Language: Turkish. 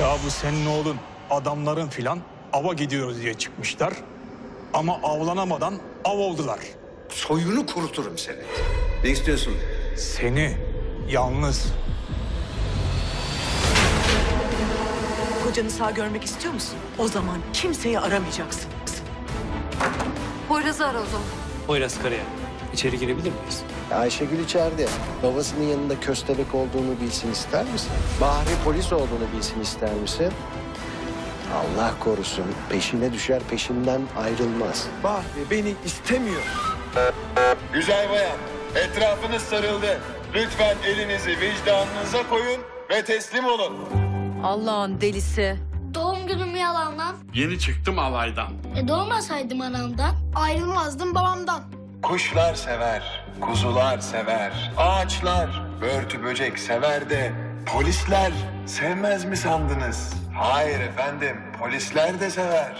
Ya bu senin oğlun adamların filan ava gidiyoruz diye çıkmışlar. Ama avlanamadan av oldular. Soyunu kuruturum seni. Ne istiyorsun? Seni yalnız Kocanı sağ görmek istiyor musun? O zaman kimseyi aramayacaksın. Poyraz'ı ara o zaman. Poyraz Karaya. İçeri girebilir miyiz? Ayşegül içeride. Babasının yanında köstebek olduğunu bilsin ister misin? Bahri polis olduğunu bilsin ister misin? Allah korusun. Peşine düşer peşinden ayrılmaz. Bahri beni istemiyor. Güzel bayan, etrafınız sarıldı. Lütfen elinizi vicdanınıza koyun ve teslim olun. Allah'ın delisi. Doğum günümü yalandan. Yeni çıktım alaydan. E doğmasaydım anamdan. Ayrılmazdım babamdan. Kuşlar sever, kuzular sever, ağaçlar, börtü böcek sever de polisler sevmez mi sandınız? Hayır efendim, polisler de sever.